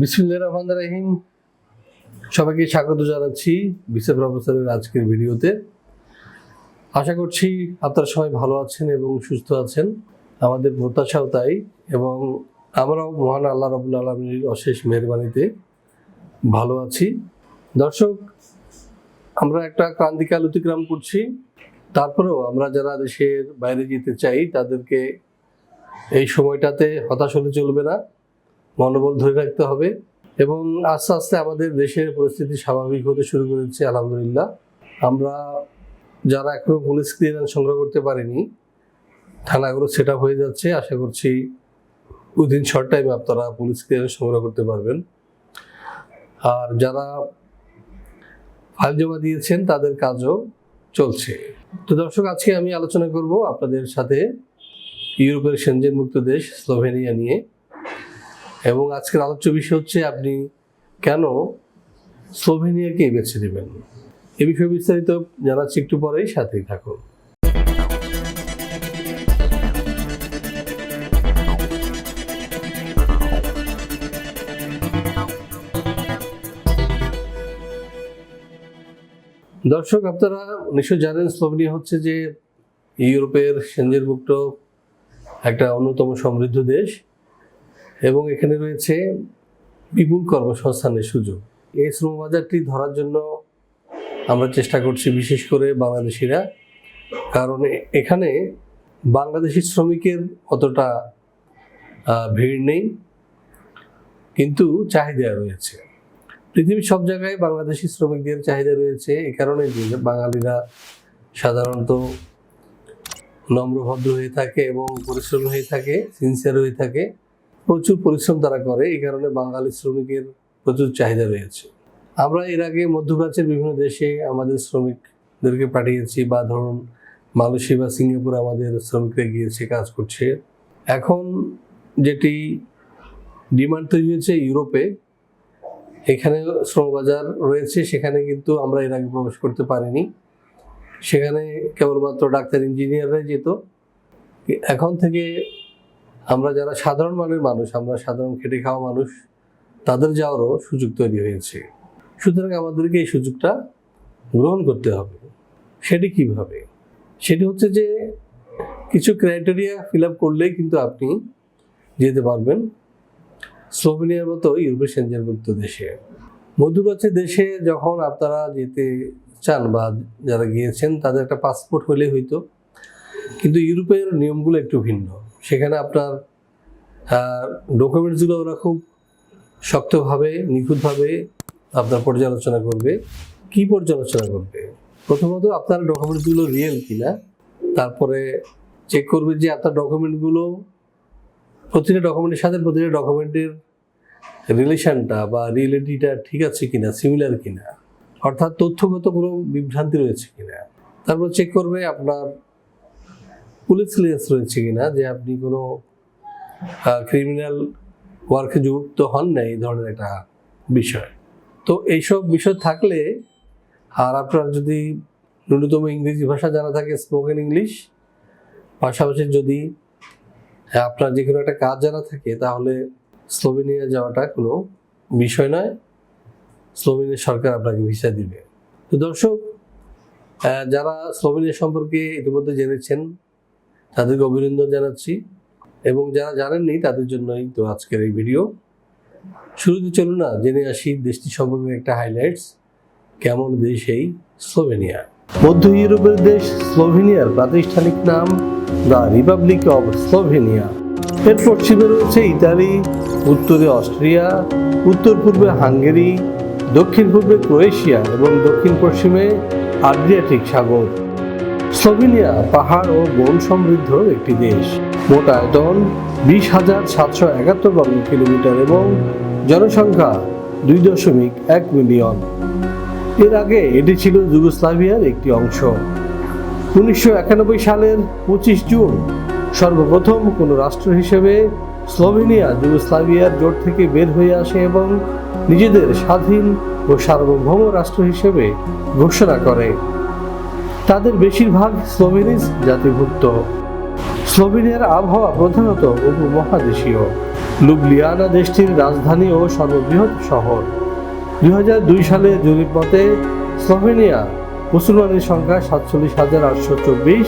বিসমুল্লাহ রহমান রাহিম। সবাইকে স্বাগত জানাচ্ছি বিসে প্রফেসরের আজকের ভিডিওতে। আশা করছি আপনারা সবাই ভালো আছেন এবং সুস্থ আছেন। আমাদের প্রত্যাশাও তাই এবং আমরাও মহান আল্লাহ রবুল্লা আলমীর অশেষ মেহরবানিতে ভালো আছি। দর্শক, আমরা একটা ক্রান্তিকাল অতিক্রম করছি। তারপরেও আমরা যারা দেশের বাইরে যেতে চাই, তাদেরকে এই সময়টাতে হতাশ হলে চলবে না। মনোবল ধরে রাখতে হবে এবং আস্তে আস্তে আমাদের দেশের পরিস্থিতি স্বাভাবিক হতে শুরু করেছে আলহামদুলিল্লাহ। আমরা যারা এখনও পুলিশ ক্লিয়ারেন্স সংগ্রহ করতে পারিনি, থানাগুলো সেট হয়ে যাচ্ছে। আশা করছি উইদিন শর্ট টাইমে আপনারা পুলিশ ক্লিয়ারেন্স সংগ্রহ করতে পারবেন। আর যারা ফাইল জমা দিয়েছেন, তাদের কাজও চলছে। তো দর্শক, আজকে আমি আলোচনা করব আপনাদের সাথে ইউরোপের সেনজেন মুক্ত দেশ, স্লোভেনিয়া নিয়ে। এবং আজকের আলোচ্য বিষয় হচ্ছে আপনি কেন স্লোভেনিয়াকে বেছে নেবেন? এ বিষয়ে বিস্তারিত জানাচ্ছি একটু পরেই, সাথেই থাকুন। দর্শক, আপনারা নিশ্চয় জানেন স্লোভেনিয়া হচ্ছে যে ইউরোপের সেঞ্জেরভুক্ত একটা অন্যতম সমৃদ্ধ দেশ। এবং এখানে রয়েছে বিপুল কর্মসংস্থানের সুযোগ। এই শ্রমবাজারটি ধরার জন্য আমরা চেষ্টা করছি বিশেষ করে বাংলাদেশিরা, কারণ এখানে বাংলাদেশি শ্রমিকের অতটা ভিড় নেই, কিন্তু চাহিদা রয়েছে। পৃথিবীর সব জায়গায় বাংলাদেশি শ্রমিকদের চাহিদা রয়েছে, এ কারণে যে বাঙালিরা সাধারণত নম্রভদ্র হয়ে থাকে এবং পরিশ্রমী হয়ে থাকে সিনসিয়ার হয়ে থাকে। প্রচুর পরিশ্রম তারা করে, এই কারণে বাঙালি শ্রমিকের প্রচুর চাহিদা রয়েছে। আমরা এর আগে মধ্যপ্রাচ্যের বিভিন্ন দেশে আমাদের শ্রমিকদেরকে পাঠিয়েছি বা ধরুন মালয়েশিয়া বা সিঙ্গাপুর আমাদের শ্রমিকরা গিয়েছে, কাজ করছে। এখন যেটি ডিমান্ড তৈরি হয়েছে ইউরোপে, এখানে শ্রমবাজার রয়েছে, সেখানে কিন্তু আমরা এর আগে প্রবেশ করতে পারিনি। সেখানে কেবলমাত্র ডাক্তার ইঞ্জিনিয়াররাই যেত। এখন থেকে আমরা যারা সাধারণ মানের মানুষ, আমরা সাধারণ খেটে খাওয়া মানুষ, তাদের যাওয়ারও সুযোগ তৈরি হয়েছে। সুতরাং আমাদেরকে এই সুযোগটা গ্রহণ করতে হবে। সেটি কীভাবে? সেটি হচ্ছে যে, কিছু ক্রাইটেরিয়া ফিল আপ করলেই কিন্তু আপনি যেতে পারবেন স্লোভেনিয়ার মতো ইউরোপের সেঞ্জারভুক্ত দেশে। মধ্যপ্রাচ্যের দেশে যখন আপনারা যেতে চান বা যারা গিয়েছেন, তাদের একটা পাসপোর্ট হলে হইতো। কিন্তু ইউরোপের নিয়মগুলো একটু ভিন্ন। সেখানে আপনার ডকুমেন্টসগুলো ওরা খুব শক্তভাবে, নিখুঁতভাবে আপনার পর্যালোচনা করবে। কি পর্যালোচনা করবে? প্রথমত আপনার ডকুমেন্টসগুলো রিয়েল কিনা, তারপরে চেক করবে যে আপনার ডকুমেন্টগুলো প্রতিটা ডকুমেন্টের সাথে প্রতিটা ডকুমেন্টের রিলেশনটা বা রিয়েলিটিটা ঠিক আছে কিনা সিমিলার কিনা, অর্থাৎ তথ্যগত কোনো বিভ্রান্তি রয়েছে কিনা। তারপর চেক করবে আপনার পুলিশ ক্লিয়ারেন্স রয়েছে কিনা যে আপনি কোনো ক্রিমিনাল ওয়ার্কে যুক্ত হন না, এই ধরনের একটা বিষয়। তো এইসব বিষয় থাকলে আর আপনার যদি ন্যূনতম ইংরেজি ভাষা জানা থাকে স্পোকেন ইংলিশ পাশাপাশি যদি আপনার যে কোনো একটা কাজ জানা থাকে, তাহলে স্লোভেনিয়া যাওয়াটা কোনো বিষয় নয়। স্লোভেনিয়া সরকার আপনাকে ভিসা দিবে। তো দর্শক যারা স্লোভেনিয়া সম্পর্কে ইতিমধ্যে জেনেছেন তাদেরকে অভিনন্দন জানাচ্ছি এবং যারা জানেননি তাদের জন্যই তো আজকের এই ভিডিও। শুরুতে চলুন না, জেনে আসি দেশটি সম্পর্কে একটা হাইলাইটস কেমন দেশ এই? স্লোভেনিয়া। মধ্য ইউরোপের দেশ স্লোভেনিয়ার প্রাতিষ্ঠানিক নাম দ্য রিপাবলিক অব স্লোভেনিয়া। এর পশ্চিমে রয়েছে ইতালি, উত্তরে অস্ট্রিয়া, উত্তর পূর্বে হাঙ্গেরি, দক্ষিণ পূর্বে ক্রোয়েশিয়া এবং দক্ষিণ পশ্চিমে আড্রিয়াটিক সাগর। স্লোভেনিয়া পাহাড় ও বন সমৃদ্ধ একটি দেশ। মোট আয়তন বিশ হাজার সাতশো একাত্তর বর্গ কিলোমিটার এবং জনসংখ্যা দুই দশমিক এক মিলিয়ন। এর আগে এটি ছিল যুগোস্লাভিয়ার একটি অংশ। উনিশশো একানব্বই সালের পঁচিশ জুন সর্বপ্রথম কোনো রাষ্ট্র হিসেবে স্লোভেনিয়া, যুগোস্লাভিয়ার জোট থেকে বের হয়ে আসে এবং নিজেদের স্বাধীন ও সার্বভৌম রাষ্ট্র হিসেবে ঘোষণা করে। তাদের বেশিরভাগ স্লোভেনিস জাতিভুক্ত। স্লোভেনিয়ার আবহাওয়া প্রধানত উপমহাদেশীয়। লুবলিয়ানা দেশটির রাজধানী ও সর্ববৃহৎ শহর। দু হাজার দুই সালে জরিপ মতে স্লোভেনিয়া মুসলমানের সংখ্যা সাতচল্লিশ হাজার আটশো চব্বিশ,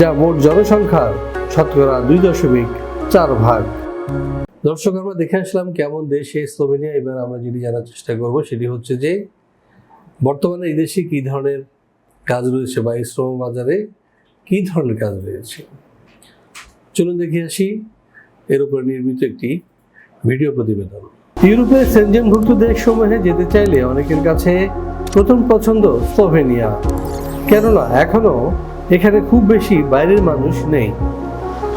যা মোট জনসংখ্যার শতকরা দুই দশমিক চার ভাগ। দর্শক, আমরা দেখে আসলাম কেমন দেশ এই স্লোভেনিয়া এবার আমরা যেটি জানার চেষ্টা করব সেটি হচ্ছে যে, বর্তমানে এই দেশে কী ধরনের কাজ রয়েছে বা এই শ্রম বাজারে কী ধরনের কাজ রয়েছে? চলুন দেখে আসি। এর উপর নির্মিত একটি ভিডিও প্রতিবেদন। ইউরোপের সেনজেনভুক্ত দেশসমূহে যেতে চাইলে অনেকের কাছে প্রথম পছন্দ স্লোভেনিয়া। কেননা এখনও এখানে খুব বেশি বাইরের মানুষ নেই।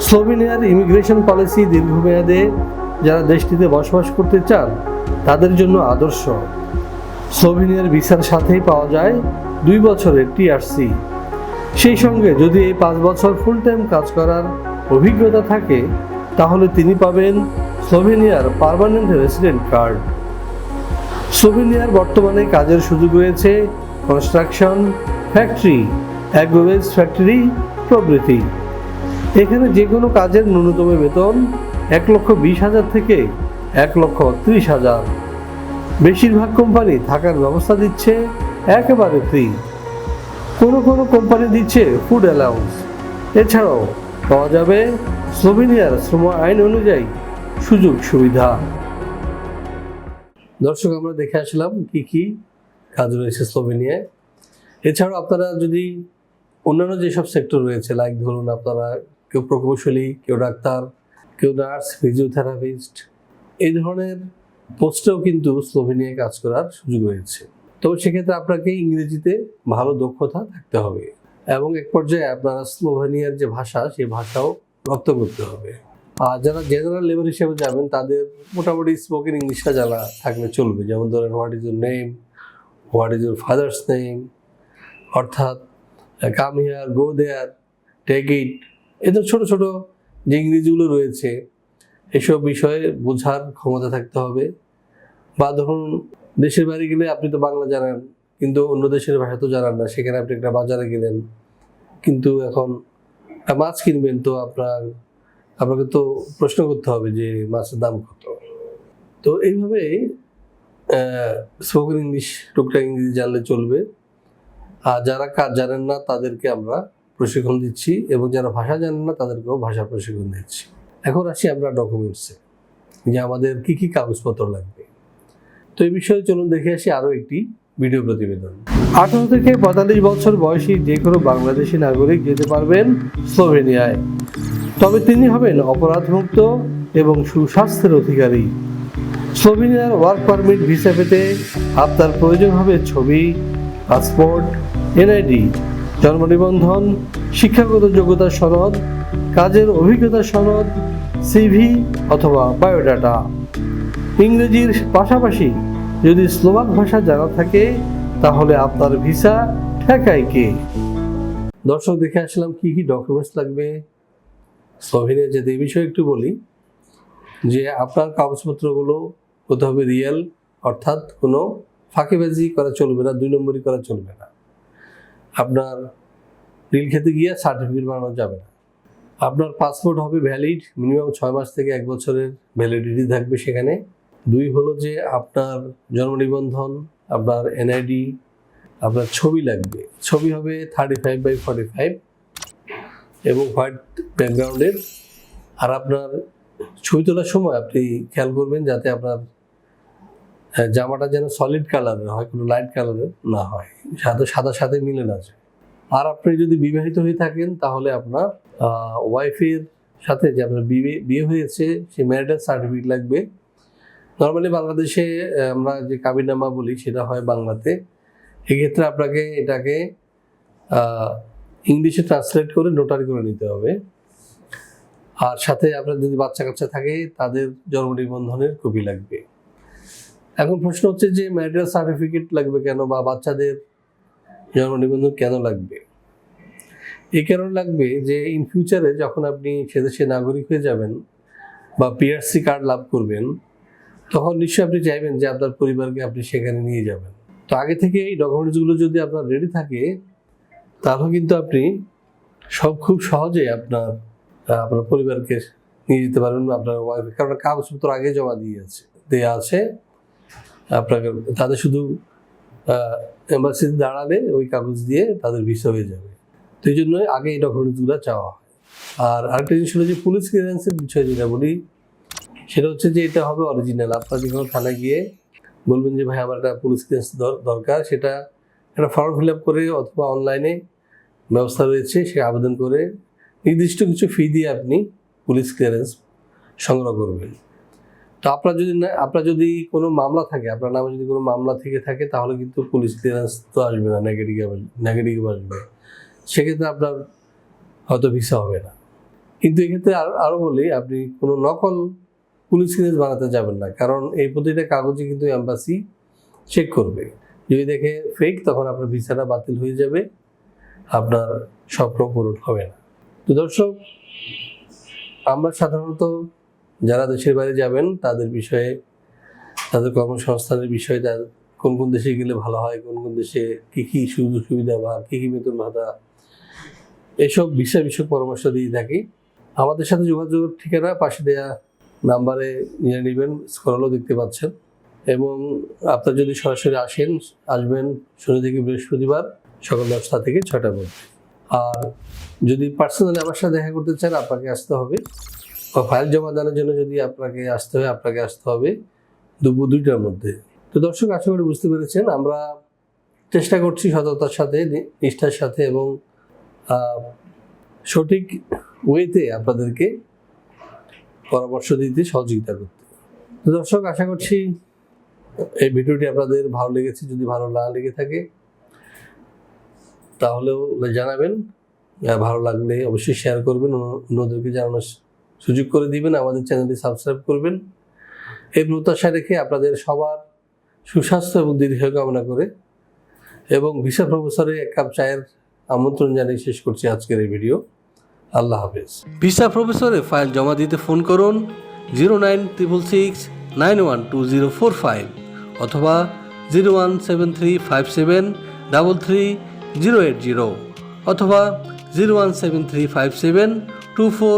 স্লোভেনিয়ার ইমিগ্রেশন পলিসি দীর্ঘমেয়াদে যারা দেশটিতে বসবাস করতে চান, তাদের জন্য আদর্শ। স্লোভেনিয়ার ভিসার সাথেই পাওয়া যায় দুই বছরের টিআরসি। সেই সঙ্গে যদি এই পাঁচ বছর ফুল টাইম কাজ করার অভিজ্ঞতা থাকে, তাহলে তিনি পাবেন সোভিনিয়ার পারমানেন্ট রেসিডেন্ট কার্ড। স্লোভেনিয়ার বর্তমানে কাজের সুযোগ রয়েছে কনস্ট্রাকশন ফ্যাক্টরি অ্যাগ্রোভেজ ফ্যাক্টরি, প্রভৃতি। এখানে যে কোনো কাজের ন্যূনতম বেতন এক লক্ষ বিশ হাজার থেকে এক লক্ষ ত্রিশ হাজার। বেশিরভাগ কোম্পানি থাকার ব্যবস্থা দিচ্ছে, একেবারে ফ্রি কোনো কোনো কোম্পানি দিচ্ছে ফুড অ্যালাউন্স এছাড়াও পাওয়া যাবে স্লোভেনিয়ার শ্রম আইন অনুযায়ী সুযোগ সুবিধা। দর্শক, আমরা দেখে আসলাম কি কি কাজ রয়েছে স্লোভেনিয়ায় এছাড়াও আপনারা যদি অন্যান্য যেসব সেক্টর রয়েছে লাইক ধরুন আপনারা কেউ প্রকৌশলী, কেউ ডাক্তার, কেউ নার্স ফিজিওথেরাপিস্ট এই ধরনের পোস্টেও কিন্তু স্লোভেনিয়ায় কাজ করার সুযোগ রয়েছে। তবে সেক্ষেত্রে আপনাকে ইংরেজিতে ভালো দক্ষতা থাকতে হবে এবং এক পর্যায়ে আপনারা স্লোভেনিয়ার যে ভাষা, সেই ভাষাও রপ্ত করতে হবে। আর যারা জেনারেল লেভেল হিসেবে যাবেন, তাদের মোটামুটি স্পোকেন ইংলিশটা জানা থাকলে চলবে। যেমন ধরেন what is your name what is your father's name অর্থাৎ come hair go there take it এদের ছোট ছোট যে ইংরেজিগুলো রয়েছে এসব বিষয়ে বোঝার ক্ষমতা থাকতে হবে। বা ধরুন, দেশের বাইরে গেলে আপনি তো বাংলা জানেন, কিন্তু অন্য দেশের ভাষা তো জানান না, সেখানে আপনি একটা বাজারে গেলেন। কিন্তু এখন মাছ কিনবেন তো আপনার, আপনাকে তো প্রশ্ন করতে হবে যে মাছের দাম কত। তো এইভাবে স্পোকেন ইংলিশ টুকটাক ইংরেজি জানলে চলবে। আর যারা কাজ জানেন না, তাদেরকে আমরা প্রশিক্ষণ দিচ্ছি এবং যারা ভাষা জানেন না, তাদেরকেও ভাষা প্রশিক্ষণ দিচ্ছি। এখন আসি আমরা ডকুমেন্টসে যে আমাদের কি কি কাগজপত্র লাগবে। তো এই বিষয়ে চলুন দেখে আসি আরও একটি ভিডিও প্রতিবেদন। আঠারো থেকে পঁয়তাল্লিশ বছর বয়সী যে কোনো বাংলাদেশি নাগরিক যেতে পারবেন স্লোভেনিয়ায়। তবে তিনি হবেন অপরাধমুক্ত এবং সুস্বাস্থ্যের অধিকারী। স্লোভেনিয়ার ওয়ার্ক পারমিট ভিসা পেতে আপনার প্রয়োজন হবে ছবি পাসপোর্ট এনআইডি জন্ম নিবন্ধন, শিক্ষাগত যোগ্যতা সনদ কাজের অভিজ্ঞতা সনদ সিভি অথবা বায়োডাটা। ইংরেজির পাশাপাশি যদি স্লোভাক ভাষা জানা থাকে, তাহলে আপনার ভিসা ঠেকায় কে? দর্শক, দেখে আসলাম কি কি ডকুমেন্টস লাগবে। স্লোভেনিয়া যেতে এই বিষয়ে একটু বলি, যে আপনার কাগজপত্রগুলো হতে হবে রিয়েল, অর্থাৎ কোনো ফাঁকিবাজি করা চলবে না, দুই নম্বরই করা চলবে না। আপনার রিল খেতে গিয়ে সার্টিফিকেট বানানো যাবে না। আপনার পাসপোর্ট হবে ভ্যালিড মিনিমাম ছয় মাস থেকে এক বছরের ভ্যালিডিটি থাকবে সেখানে। দুই হলো যে আপনার জন্ম নিবন্ধন, আপনার এনআইডি আপনার ছবি লাগবে। ছবি হবে thirty five by forty five এবং হোয়াইট ব্যাকগ্রাউন্ডের আর আপনার ছবি তোলার সময় আপনি খেয়াল করবেন যাতে আপনার জামাটা যেন সলিড কালারের হয়, কোনো লাইট কালারের না হয়। সাথে সাদা সাথে মিলে না যায়। আর আপনি যদি বিবাহিত হয়ে থাকেন, তাহলে আপনার ওয়াইফের সাথে যে আপনার বিয়ে বিয়ে হয়েছে, সেই ম্যারিটাল সার্টিফিকেট লাগবে। নর্মালি বাংলাদেশে আমরা যে কাবিরনামা বলি, সেটা হয় বাংলাতে। এক্ষেত্রে আপনাকে এটাকে ইংলিশে ট্রান্সলেট করে নোটারি করে নিতে হবে। আর সাথে আপনার যদি বাচ্চা কাচ্চা থাকে, তাদের জন্ম নিবন্ধনের কপি লাগবে। এখন প্রশ্ন হচ্ছে যে ম্যারিটাল সার্টিফিকেট লাগবে কেন? বা বাচ্চাদের জন্ম নিবন্ধন কেন লাগবে? এই কারণে লাগবে যে ইন ফিউচারে যখন আপনি সেদেশে নাগরিক হয়ে যাবেন বা পিআরসি কার্ড লাভ করবেন, তখন নিশ্চয়ই আপনি চাইবেন যে আপনার পরিবারকে আপনি সেখানে নিয়ে যাবেন। তো আগে থেকে এই ডকুমেন্টসগুলো যদি আপনার রেডি থাকে, তাহলে কিন্তু আপনি সব খুব সহজে আপনার আপনার পরিবারকে নিয়ে যেতে পারবেন, আপনার ওয়াইফ কারণ কাগজপত্র আগে জমা দিয়ে আছে দেওয়া আছে। আপনাকে, তাদের শুধু এম্বাসিতে দাঁড়ালে ওই কাগজ দিয়ে তাদের ভিসা হয়ে যাবে। তো এই জন্যই আগে এই ডকুমেন্টসগুলো চাওয়া হয়। আর আরেকটা জিনিস হলো যে পুলিশ ক্লিয়ারেন্সের বিষয় যেটা বলি, সেটা হচ্ছে যে এটা হবে অরিজিনাল আপনার যেখানে থানায় গিয়ে বলবেন যে, ভাই, আমার একটা পুলিশ ক্লিয়ারেন্স দরকার। সেটা একটা ফর্ম ফিল আপ করে অথবা অনলাইনে ব্যবস্থা রয়েছে, সে আবেদন করে নির্দিষ্ট কিছু ফি দিয়ে আপনি পুলিশ ক্লিয়ারেন্স সংগ্রহ করবেন। তো আপনার যদি আপনার যদি কোনো মামলা থাকে, আপনার নামে যদি কোনো মামলা থেকে থাকে, তাহলে কিন্তু পুলিশ ক্লিয়ারেন্স তো আসবে না নেগেটিভ নেগেটিভ আসবে। সেক্ষেত্রে আপনার হয়তো ভিসা হবে না। কিন্তু এক্ষেত্রে আর আরও বলি, আপনি কোনো নকল পুলিশ ক্লিয়ারেন্স বানাতে যাবেন না, কারণ এই প্রতিটা কাগজে কিন্তু অ্যাম্বাসি চেক করবে। যদি দেখে ফেক তখন আপনার ভিসাটা বাতিল হয়ে যাবে, আপনার স্বপ্ন পূরণ হবে না। তো দর্শক, আমরা সাধারণত যারা দেশের বাইরে যাবেন, তাদের বিষয়ে, তাদের কর্মসংস্থানের বিষয়ে তাদের কোন কোন দেশে গেলে ভালো হয়, কোন কোন দেশে কী কী সুযোগ সুবিধা বা কী কী বেতন ভাতা, এসব বিষয় বিষয়ক পরামর্শ দিয়ে থাকি। আমাদের সাথে যোগাযোগের ঠিকানা পাশে দেওয়া নাম্বারে নিয়ে নেবেন স্করলও দেখতে পাচ্ছেন। এবং আপনার যদি সরাসরি আসেন, আসবেন শনি থেকে বৃহস্পতিবার সকাল দশটা থেকে ছটা মধ্যে আর যদি পার্সোনালি আমার সাথে দেখা করতে চান, আপনাকে আসতে হবে। বা ফাইল জমা দেওয়ার জন্য যদি আপনাকে আসতে হয়, আপনাকে আসতে হবে দুপুর দুইটার মধ্যে। তো দর্শক, আশা করি বুঝতে পেরেছেন, আমরা চেষ্টা করছি সততার সাথে নিষ্ঠার সাথে এবং সঠিক ওয়েতে আপনাদেরকে পরামর্শ দিতে সহযোগিতা করতে। তো দর্শক, আশা করছি এই ভিডিওটি আপনাদের ভালো লেগেছে। যদি ভালো না লেগে থাকে, তাহলেও জানাবেন। ভালো লাগলে অবশ্যই শেয়ার করবেন। অন্য- অন্যদেরকে জানানোর সুযোগ করে দিবেন, আমাদের চ্যানেলটি সাবস্ক্রাইব করবেন। এই প্রত্যাশা রেখে আপনাদের সবার সুস্বাস্থ্য এবং দীর্ঘায়ু কামনা করে এবং ভিসা প্রফেসরে এক কাপ চায়ের আমন্ত্রণ জানিয়ে শেষ করছি আজকের এই ভিডিও। আল্লাহ হাফেজ। ভিসা প্রফেসরে ফাইল জমা দিতে ফোন করুন zero nine triple six nine one two zero four five অথবা zero one seven three five seven double three zero eight zero অথবা zero one seven three five seven two four